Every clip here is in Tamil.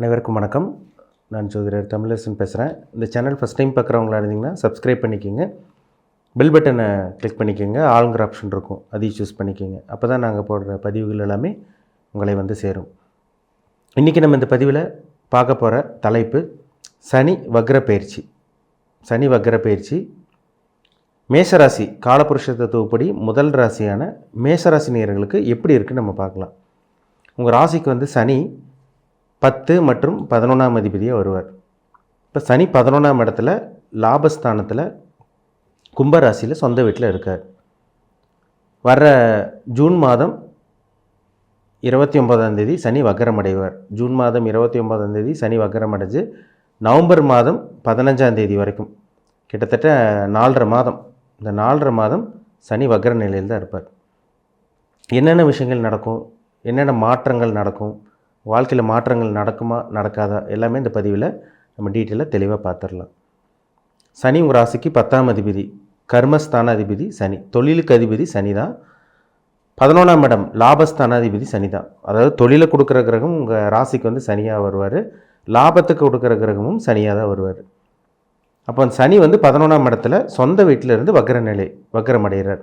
அனைவருக்கும் வணக்கம். நான் ஜோதிடர் தமிழரசன் பேசுகிறேன் இந்த சேனல் ஃபஸ்ட் டைம் பார்க்குறவங்களா இருந்தீங்கன்னா சப்ஸ்கிரைப் பண்ணிக்கோங்க. பெல் பட்டனை கிளிக் பண்ணிக்கோங்க. ஆளுங்கிற ஆப்ஷன் இருக்கும். அதையும் சூஸ் பண்ணிக்கோங்க. அப்போ தான் நாங்கள் போடுற பதிவுகள் எல்லாமே உங்களை வந்து சேரும். இன்றைக்கி நம்ம இந்த பதிவில் பார்க்க போகிற தலைப்பு சனி வக்ர பயிற்சி. சனி வக்ர பயிற்சி. மேஷராசி காலபுருஷ தத்துவப்படி முதல் ராசியான மேஷராசி நேயர்களுக்கு எப்படி இருக்குன்னு நம்ம பார்க்கலாம். உங்கள் ராசிக்கு வந்து சனி பத்து மற்றும் பதினொன்றாம் அதிபதியாக வருவார். இப்போ சனி பதினொன்றாம் இடத்துல லாபஸ்தானத்தில் கும்பராசியில் சொந்த வீட்டில் இருக்கார். வர்ற ஜூன் மாதம் இருபத்தி ஒன்பதாம் தேதி சனி வக்கரம் அடைவார் ஜூன் மாதம் இருபத்தி ஒன்பதாம் தேதி சனி வக்கரம் அடைஞ்சு நவம்பர் மாதம் பதினஞ்சாம் தேதி வரைக்கும். கிட்டத்தட்ட நாலரை மாதம். இந்த நாலரை மாதம் சனி வக்கர நிலையில் தான் இருப்பார். என்னென்ன விஷயங்கள் நடக்கும்? என்னென்ன மாற்றங்கள் நடக்கும்? வாழ்க்கையில் மாற்றங்கள் நடக்குமா நடக்காதா எல்லாமே இந்த பதிவில் நம்ம டீட்டெயிலாக தெளிவாக பார்த்துடலாம் சனி உங்கள் ராசிக்கு பத்தாம் அதிபதி கர்மஸ்தான அதிபதி சனி. தொழிலுக்கு அதிபதி சனி தான். பதினொன்றாம் இடம் லாபஸ்தானாதிபதி சனி தான். அதாவது தொழிலை கொடுக்குற கிரகம் உங்கள் ராசிக்கு வந்து சனியாக வருவார். லாபத்துக்கு கொடுக்குற கிரகமும் சனியாக தான் வருவார். அப்போ அந்த சனி வந்து பதினொன்றாம் இடத்துல சொந்த வீட்டிலேருந்து வக்ர நிலை வக்ரம் அடைகிறார்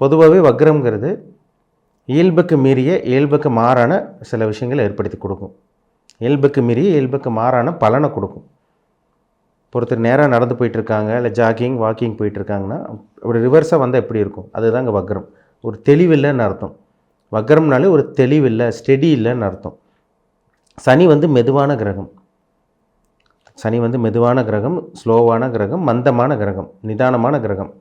பொதுவாகவே வக்ரம்ங்கிறது இயல்புக்கு மீறிய இயல்புக்கு மாறான சில விஷயங்களை ஏற்படுத்தி கொடுக்கும். இயல்புக்கு மீறிய இயல்புக்கு மாறான பலனை கொடுக்கும். ஒருத்தர் நேராக நடந்து போயிட்டுருக்காங்க இல்லை ஜாகிங் வாக்கிங் போயிட்டுருக்காங்கன்னா அப்படி ரிவர்ஸாக வந்தால் எப்படி இருக்கும்? அதுதாங்க வக்ரம். ஒரு தெளிவில்லைன்னு அர்த்தம். வக்ரம்னாலே ஒரு தெளிவில்லை ஸ்டெடி இல்லைன்னு அர்த்தம். சனி வந்து மெதுவான கிரகம். சனி வந்து மெதுவான கிரகம் ஸ்லோவான கிரகம் மந்தமான கிரகம் நிதானமான கிரகம்.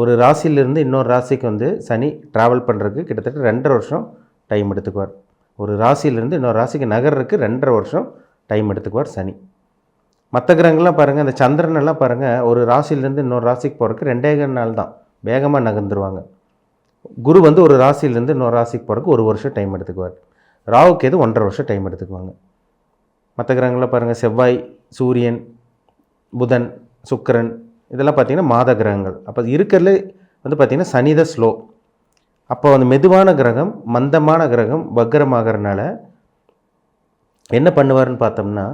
ஒரு ராசியிலிருந்து இன்னொரு ராசிக்கு வந்து சனி ட்ராவல் பண்ணுறதுக்கு கிட்டத்தட்ட ரெண்டரை வருஷம் டைம் எடுத்துக்குவார். ஒரு ராசியிலேருந்து இன்னொரு ராசிக்கு நகர்றதுக்கு ரெண்டரை வருஷம் டைம் எடுத்துக்குவார் சனி. மற்ற கிரகங்கள்லாம் பாருங்கள் இந்த சந்திரன் எல்லாம் பாருங்கள் ஒரு ராசியிலேருந்து இன்னொரு ராசிக்கு போகிறதுக்கு ரெண்டே நாள் தான். வேகமாக நகர்ந்துருவாங்க. குரு வந்து ஒரு ராசியிலேருந்து இன்னொரு ராசிக்கு போகிறதுக்கு ஒரு வருஷம் டைம் எடுத்துக்குவார். ராவுக்கு எது ஒன்றரை வருஷம் டைம் எடுத்துக்குவாங்க. மற்ற கிரகங்களில் பாருங்கள் செவ்வாய் சூரியன் புதன் சுக்கரன் இதெல்லாம் பார்த்திங்கன்னா மாத கிரகங்கள். அப்போ இருக்கிறதுல வந்து பார்த்திங்கன்னா சனித ஸ்லோ. அப்போ அந்த மெதுவான கிரகம் மந்தமான கிரகம் வக்ரமாகறனால என்ன பண்ணுவார்னு பார்த்தோம்னா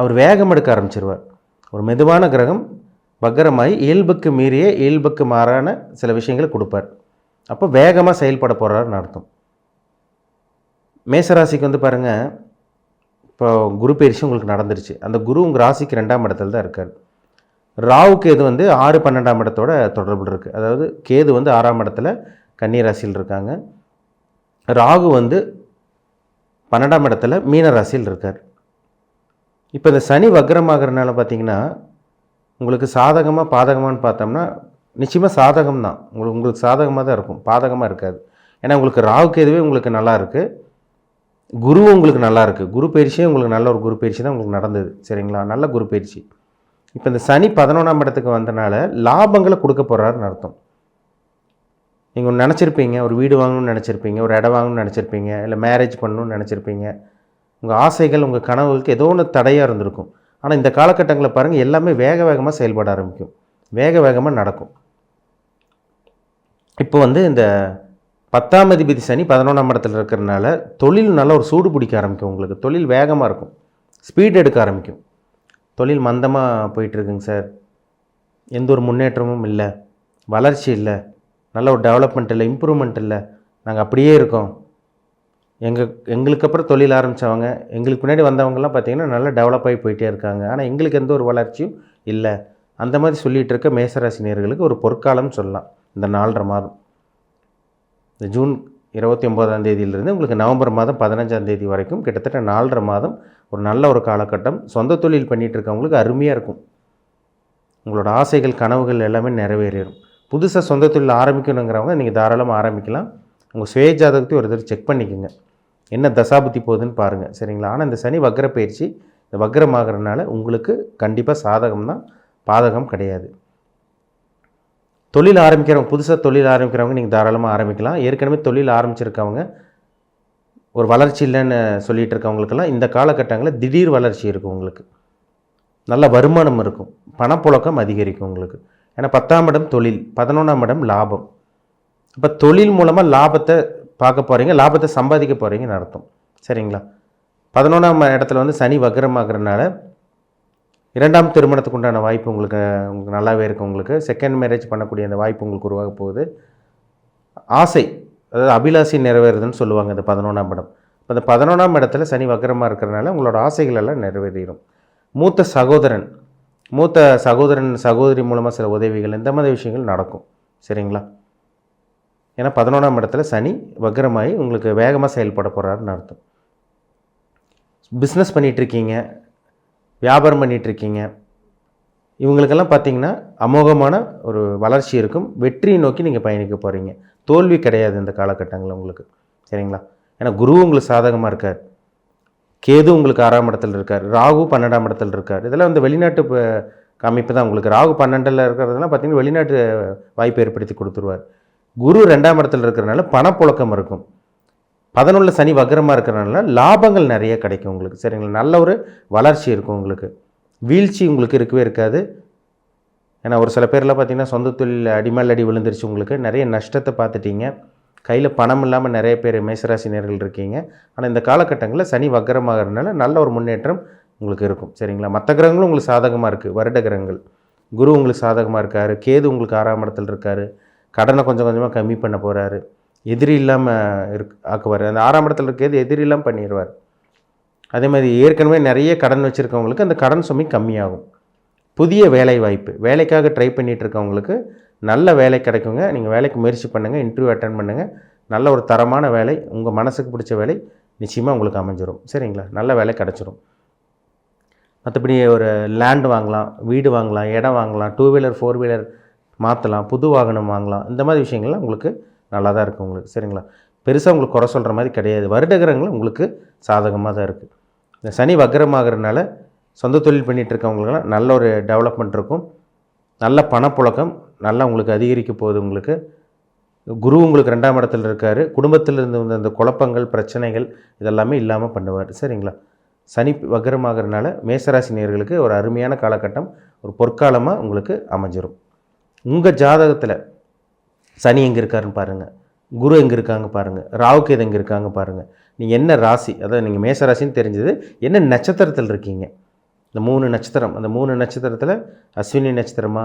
அவர் வேகம் எடுக்க ஆரம்பிச்சிருவார். ஒரு மெதுவான கிரகம் வக்ரமாகி இயல்புக்கு மீறிய இயல்புக்கு மாறான சில விஷயங்களை கொடுப்பார். அப்போ வேகமாக செயல்பட போகிறாருன்னு அர்த்தம். மேசராசிக்கு வந்து பாருங்கள் இப்போ குரு பயிற்சி உங்களுக்கு நடந்துருச்சு. அந்த குரு உங்கள் ராசிக்கு ரெண்டாம் இடத்துல தான் இருக்கார். ராவு கேது வந்து ஆறு பன்னெண்டாம் இடத்தோட தொடர்பில் இருக்குது அதாவது கேது வந்து ஆறாம் இடத்துல கன்னிராசியில் இருக்காங்க. ராகு வந்து பன்னெண்டாம் இடத்துல மீன ராசியில் இருக்கார். இப்போ இந்த சனி வக்ரமாகறனால பார்த்தீங்கன்னா உங்களுக்கு சாதகமாக பாதகமானு பார்த்தோம்னா நிச்சயமாக சாதகம் தான். உங்களுக்கு உங்களுக்கு சாதகமாக தான் இருக்கும். பாதகமாக இருக்காது. ஏன்னா உங்களுக்கு ராவுக்கு எதுவே உங்களுக்கு நல்லா இருக்குது குருவும் உங்களுக்கு நல்லா இருக்குது குரு பயிற்சியே உங்களுக்கு நல்ல ஒரு குரு பயிற்சி தான் உங்களுக்கு நடந்தது. சரிங்களா? நல்ல குரு பயிற்சி. இப்போ இந்த சனி பதினொன்றாம் இடத்துக்கு வந்தனால லாபங்களை கொடுக்க போகிறாருன்னு அர்த்தம். நீங்கள் ஒன்று நினச்சிருப்பீங்க ஒரு வீடு வாங்கணும்னு நினச்சிருப்பீங்க ஒரு இடம் வாங்கணும்னு நினச்சிருப்பீங்க இல்லை மேரேஜ் பண்ணணும்னு நினச்சிருப்பீங்க. உங்கள் ஆசைகள் உங்கள் கனவுகளுக்கு ஏதோ ஒன்று தடையாக இருந்திருக்கும். ஆனால் இந்த காலகட்டங்களில் பாருங்கள் எல்லாமே வேக வேகமாக செயல்பட ஆரம்பிக்கும். வேக வேகமாக நடக்கும். இப்போ வந்து இந்த பத்தாம் அதிபதி சனி பதினொன்றாம் இடத்துல இருக்கிறனால தொழில் நல்லா ஒரு சூடு பிடிக்க ஆரம்பிக்கும் உங்களுக்கு. தொழில் வேகமாக இருக்கும். ஸ்பீட் எடுக்க ஆரம்பிக்கும். தொழில் மந்தமாக போயிட்டுருக்குங்க சார். எந்த ஒரு முன்னேற்றமும் இல்லை. வளர்ச்சி இல்லை. நல்ல ஒரு டெவலப்மெண்ட் இல்லை. இம்ப்ரூவ்மெண்ட் இல்லை. நாங்கள் அப்படியே இருக்கோம். எங்கள் எங்களுக்கு அப்புறம் தொழில் ஆரம்பித்தவங்க எங்களுக்கு முன்னாடி வந்தவங்கலாம் பார்த்திங்கன்னா நல்லா டெவலப் ஆகி போயிட்டே இருக்காங்க. ஆனால் எங்களுக்கு எந்த ஒரு வளர்ச்சியும் இல்லை. அந்த மாதிரி சொல்லிகிட்டு இருக்க மேசராசினியர்களுக்கு ஒரு பொற்காலம்னு சொல்லலாம். இந்த நாலரை மாதம். இந்த ஜூன் இருபத்தி ஒம்போதாம் தேதியிலிருந்து உங்களுக்கு நவம்பர் மாதம் பதினஞ்சாம் தேதி வரைக்கும் கிட்டத்தட்ட நாலரை மாதம் ஒரு நல்ல ஒரு காலகட்டம். சொந்த தொழில் பண்ணிகிட்டு இருக்கவங்களுக்கு அருமையாக இருக்கும். உங்களோட ஆசைகள் கனவுகள் எல்லாமே நிறைவேறிடும் புதுசாக சொந்த தொழில் ஆரம்பிக்கணுங்கிறவங்க நீங்கள் தாராளமாக ஆரம்பிக்கலாம். உங்கள் சுய ஜாதகத்தையும் ஒரு தடவை செக் பண்ணிக்கோங்க. என்ன தசாபுத்தி போகுதுன்னு பாருங்கள் சரிங்களா? ஆனால் இந்த சனி வக்ர பயிற்சி இந்த வக்ரமாகறதுனால உங்களுக்கு கண்டிப்பாக சாதகம் தான் பாதகம் கிடையாது. தொழில் ஆரம்பிக்கிறவங்க புதுசாக தொழில் ஆரம்பிக்கிறவங்க நீங்கள் தாராளமாக ஆரம்பிக்கலாம். ஏற்கனவே தொழில் ஆரம்பிச்சிருக்கவங்க ஒரு வளர்ச்சி இல்லைன்னு சொல்லிகிட்டு இருக்கவங்களுக்கெல்லாம் இந்த காலகட்டங்களில் திடீர் வளர்ச்சி இருக்கும் உங்களுக்கு. நல்ல வருமானம் இருக்கும். பணப்புழக்கம் அதிகரிக்கும் உங்களுக்கு. ஏன்னா பத்தாம் இடம் தொழில் பதினொன்றாம் இடம் லாபம். இப்போ தொழில் மூலமாக லாபத்தை பார்க்க போகிறீங்க லாபத்தை சம்பாதிக்க போகிறீங்கன்னு அர்த்தம். சரிங்களா? பதினொன்றாம் இடத்துல வந்து சனி வக்கரமாகறனால இரண்டாம் திருமணத்துக்கு உண்டான வாய்ப்பு உங்களுக்கு உங்களுக்கு நல்லாவே இருக்குது உங்களுக்கு. செகண்ட் மேரேஜ் பண்ணக்கூடிய அந்த வாய்ப்பு உங்களுக்கு உருவாக போகுது. ஆசை அதாவது அபிலாசி நிறைவேறுதுன்னு சொல்லுவாங்க இந்த பதினொன்றாம் இடம். இப்போ இந்த பதினொன்றாம் இடத்துல சனி வக்கரமாக இருக்கிறனால உங்களோட ஆசைகள் எல்லாம் நிறைவேறிடும் மூத்த சகோதரன் மூத்த சகோதரன் சகோதரி மூலமாக சில உதவிகள் இந்த மாதிரி விஷயங்கள் நடக்கும். சரிங்களா? ஏன்னா பதினொன்றாம் இடத்துல சனி வக்கரமாகி உங்களுக்கு வேகமாக செயல்பட போகிறாருன்னு அர்த்தம். பிஸ்னஸ் பண்ணிகிட்ருக்கீங்க வியாபாரம் பண்ணிகிட்ருக்கீங்க இவங்களுக்கெல்லாம் பார்த்திங்கன்னா அமோகமான ஒரு வளர்ச்சி இருக்கும். வெற்றியை நோக்கி நீங்கள் பயணிக்க போகிறீங்க தோல்வி கிடையாது இந்த காலகட்டங்களில் உங்களுக்கு. சரிங்களா? ஏன்னா குரு உங்களுக்கு சாதகமாக இருக்கார். கேது உங்களுக்கு ஆறாம் இடத்துல இருக்கார். ராகு பன்னெண்டாம் இடத்துல இருக்கார். இதெல்லாம் வந்து வெளிநாட்டு அமைப்பு தான் உங்களுக்கு. ராகு பன்னெண்டில் இருக்கிறதுலாம் பார்த்தீங்கன்னா வெளிநாட்டு வாய்ப்பு ஏற்படுத்தி கொடுத்துருவார். குரு ரெண்டாம் இடத்துல இருக்கிறனால பணப்புழக்கம் இருக்கும். பதினொன்று சனி வக்ரமாக இருக்கிறனால லாபங்கள் நிறைய கிடைக்கும் உங்களுக்கு. சரிங்களா? நல்ல ஒரு வளர்ச்சி இருக்கும் உங்களுக்கு. வீழ்ச்சி உங்களுக்கு இருக்கவே இருக்காது. ஏன்னா ஒரு சில பேர்லாம் பார்த்தீங்கன்னா சொந்த தொழில் அடிமேல் அடி விழுந்துருச்சு உங்களுக்கு. நிறைய நஷ்டத்தை பார்த்துட்டீங்க. கையில் பணம் இல்லாமல் நிறைய பேர் மேசராசினியர்கள் இருக்கீங்க. ஆனால் இந்த காலகட்டங்களில் சனி வக்கரமாகறதுனால நல்ல ஒரு முன்னேற்றம் உங்களுக்கு இருக்கும். சரிங்களா? மற்ற கிரகங்களும் உங்களுக்கு சாதகமாக இருக்குது வருட கிரகங்கள். குரு உங்களுக்கு சாதகமாக இருக்கார். கேது உங்களுக்கு ஆறாம் இடத்துல இருக்கார். கடனை கொஞ்சம் கொஞ்சமாக கம்மி பண்ண போகிறாரு எதிரி இல்லாமல் இருக் ஆக்குவார். அந்த ஆறாம் இடத்துல இருக்கிறது எதிரி இல்லாமல் பண்ணிடுவார் அதே மாதிரி ஏற்கனவே நிறைய கடன் வச்சுருக்கவங்களுக்கு அந்த கடன் சுமை கம்மியாகும். புதிய வேலை வாய்ப்பு வேலைக்காக ட்ரை பண்ணிகிட்ருக்கவங்களுக்கு நல்ல வேலை கிடைக்குங்க. நீங்கள் வேலைக்கு முயற்சி பண்ணுங்கள் இன்டர்வியூ அட்டன் பண்ணுங்கள் நல்ல ஒரு தரமான வேலை உங்கள் மனசுக்கு பிடிச்ச வேலை நிச்சயமாக உங்களுக்கு அமைஞ்சிரும். சரிங்களா? நல்ல வேலை கிடச்சிரும். மற்றபடி ஒரு லேண்ட் வாங்கலாம் வீடு வாங்கலாம் இடம் வாங்கலாம் டூ வீலர் ஃபோர் வீலர் மாற்றலாம் புது வாகனம் வாங்கலாம். இந்த மாதிரி விஷயங்கள்லாம் உங்களுக்கு நல்லா தான் இருக்குது உங்களுக்கு. சரிங்களா? பெருசாக உங்களுக்கு குறை சொல்கிற மாதிரி கிடையாது. வருடகிரகங்கள் உங்களுக்கு சாதகமாக தான் இருக்குது இந்த சனி வக்கரமாகறதுனால சொந்த தொழில் பண்ணிகிட்டு இருக்கவங்களுக்கெல்லாம் நல்ல ஒரு டெவலப்மெண்ட் இருக்கும். நல்ல பணப்புழக்கம் நல்லா உங்களுக்கு அதிகரிக்க போகுது உங்களுக்கு. குரு உங்களுக்கு ரெண்டாம் இடத்துல இருக்கார். குடும்பத்தில் இருந்து வந்த அந்த குழப்பங்கள் பிரச்சனைகள் இதெல்லாமே இல்லாமல் பண்ணுவார். சரிங்களா? சனி வக்கரமாகறதுனால மேசராசி நேர்களுக்கு ஒரு அருமையான காலகட்டம் ஒரு பொற்காலமாக உங்களுக்கு அமைஞ்சிரும். உங்கள் ஜாதகத்தில் சனி எங்கே இருக்காருன்னு பாருங்கள் குரு எங்கே இருக்காங்க பாருங்கள் ராவுகேது எங்கே இருக்காங்க பாருங்கள் நீங்கள் என்ன ராசி அதாவது நீங்கள் மேச ராசின்னு தெரிஞ்சது என்ன நட்சத்திரத்தில் இருக்கீங்க? இந்த மூணு நட்சத்திரம் அந்த மூணு நட்சத்திரத்தில் அஸ்வினி நட்சத்திரமா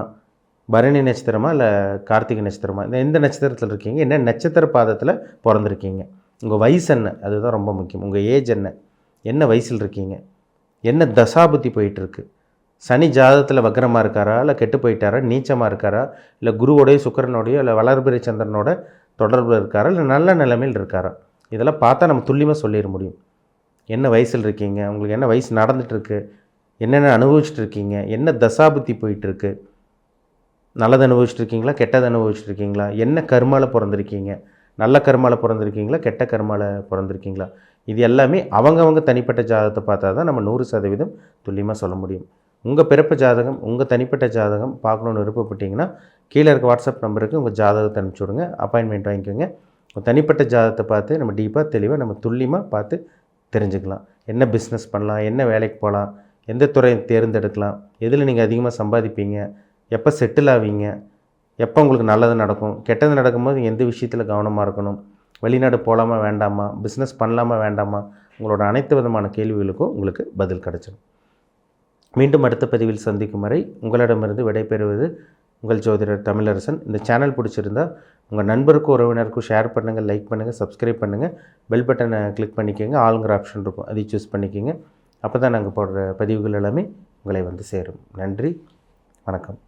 பரணி நட்சத்திரமா இல்லை கார்த்திகை நட்சத்திரமா இந்த எந்த நட்சத்திரத்தில் இருக்கீங்க? என்ன நட்சத்திர பாதத்தில் பிறந்திருக்கீங்க? உங்கள் வயசு என்ன? அதுதான் ரொம்ப முக்கியம். உங்கள் ஏஜ் என்ன? என்ன வயசில் இருக்கீங்க? என்ன தசாபுத்தி போயிட்டுருக்கு சனி ஜாதகத்தில் வக்ரமாக இருக்காரா? இல்லை கெட்டு போயிட்டாரா? நீச்சமாக இருக்காரா? இல்லை குருவோடைய சுக்கரனோடையோ இல்லை வளர்பிறை சந்திரனோட தொடர்பில் இருக்காரா? இல்லை நல்ல நிலைமையில் இருக்காரா? இதெல்லாம் பார்த்தா நம்ம துல்லியமாக சொல்லிட முடியும். என்ன வயசில் இருக்கீங்க? உங்களுக்கு என்ன வயசு நடந்துகிட்ருக்கு என்னென்ன அனுபவிச்சுட்டு இருக்கீங்க என்ன தசாபுத்தி போயிட்டுருக்கு? நல்லது அனுபவிச்சிட்டுருக்கீங்களா? கெட்டது அனுபவிச்சுட்டு இருக்கீங்களா என்ன கருமாவில் பிறந்திருக்கீங்க? நல்ல கருமாவில் பிறந்திருக்கீங்களா? கெட்ட கருமாவில் பிறந்திருக்கீங்களா? இது எல்லாமே அவங்கவங்க தனிப்பட்ட ஜாதகத்தை பார்த்தா தான் நம்ம நூறு சதவீதம் துல்லியமாக சொல்ல முடியும். உங்கள் பிறப்பு ஜாதகம் உங்கள் தனிப்பட்ட ஜாதகம் பார்க்கணுன்னு விருப்பப்பட்டீங்கன்னா கீழே இருக்க வாட்ஸ்அப் நம்பருக்கு உங்கள் ஜாதகத்தை அனுப்பிச்சி விடுங்க. அப்பாயின்மெண்ட் வாங்கிக்கோங்க. உங்கள் தனிப்பட்ட ஜாதகத்தை பார்த்து நம்ம டீப்பாக தெளிவாக நம்ம துல்லியமாக பார்த்து தெரிஞ்சுக்கலாம். என்ன பிஸ்னஸ் பண்ணலாம் என்ன வேலைக்கு போகலாம் எந்த துறையை தேர்ந்தெடுக்கலாம் எதில் நீங்கள் அதிகமாக சம்பாதிப்பீங்க எப்போ செட்டில் ஆவீங்க எப்போ உங்களுக்கு நல்லது நடக்கும் கெட்டது நடக்கும்போது எந்த விஷயத்தில் கவனமாக இருக்கணும் வெளிநாடு போகலாமா வேண்டாமா பிஸ்னஸ் பண்ணலாமா வேண்டாமா உங்களோட அனைத்து விதமான கேள்விகளுக்கும் உங்களுக்கு பதில் கிடச்சிடும் மீண்டும் அடுத்த பதிவில் சந்திக்கும் வரை உங்களிடமிருந்து விடைபெறுவது உங்கள் ஜோதிடர் தமிழரசன். இந்த சேனல் பிடிச்சிருந்தா உங்கள் நண்பருக்கும் உறவினருக்கும் ஷேர் பண்ணுங்கள் லைக் பண்ணுங்கள் சப்ஸ்கிரைப் பண்ணுங்கள் பெல் பட்டனை கிளிக் பண்ணிக்கோங்க. ஆளுங்கிற ஆப்ஷன் இருக்கும். அதை சூஸ் பண்ணிக்கோங்க. அப்போ தான் நாங்கள் போடுற பதிவுகள் எல்லாமே உங்களை வந்து சேரும். நன்றி. வணக்கம்.